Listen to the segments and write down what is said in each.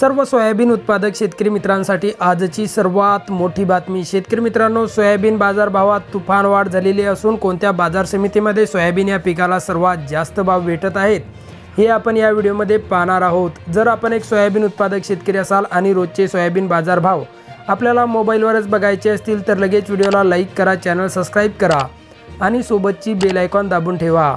सर्व सोयाबीन उत्पादक शेतकरी मित्रांसाठी आजची सर्वात मोठी बातमी. शेतकरी मित्रांनो सोयाबीन बाजारभावात तुफान वाढ झालेली असून कोणत्या बाजार समितीमध्ये सोयाबीन या पिकाला सर्वात जास्त भाव भेटत आहेत हे आपण या व्हिडिओमध्ये पाहणार आहोत. जर आपण एक सोयाबीन उत्पादक शेतकरी असाल आणि रोजचे सोयाबीन बाजारभाव आपल्याला मोबाईलवरच बघायचे असतील तर लगेच व्हिडिओला लाईक करा चॅनल सबस्क्राईब करा आणि सोबतची बेल आयकॉन दाबून ठेवा.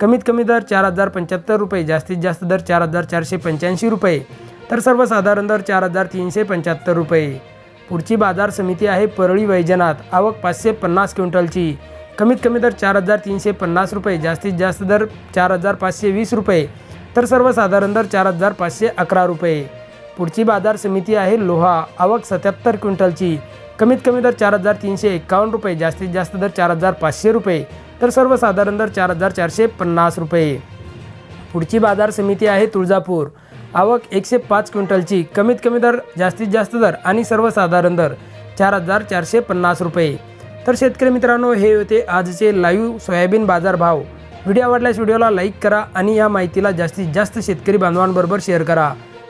कमीत कमी दर चार हजार पंच्याहत्तर रुपये जास्तीत जास्त दर चार हजार चारशे पंच्याऐंशी रुपये. तर सर्वसाधारण दर चार हजार तीनशे पंच्याहत्तर रुपये. पुढची बाजार समिती आहे परळी वैजनाथ. आवक पाचशे पन्नास क्विंटलची. कमीत कमी दर चार हजार तीनशे पन्नास रुपये जास्तीत जास्त दर चार हजार पाचशे वीस रुपये. तर सर्वसाधारण दर चार हजार पाचशे अकरा रुपये. पुढची बाजार समिती आहे लोहा. आवक सत्याहत्तर क्विंटलची. कमीत कमी दर चार हजार तीनशे एक्कावन्न रुपये जास्तीत जास्त दर चार हजार पाचशे रुपये तर सर्वसाधारण दर चार हजार चारशे पन्नास रुपये. पुढची बाजार समिती आहे तुळजापूर. आवक एकशे पाच क्विंटलची. कमीत कमी दर जास्तीत जास्त दर आणि सर्वसाधारण दर चार हजार चारशे पन्नास रुपये. तर शेतकरी मित्रांनो हे होते आजचे लाईव्ह सोयाबीन बाजार भाव. व्हिडिओ आवडल्यास व्हिडिओला लाईक करा आणि या माहितीला जास्तीत जास्त शेतकरी बांधवांबरोबर शेअर करा.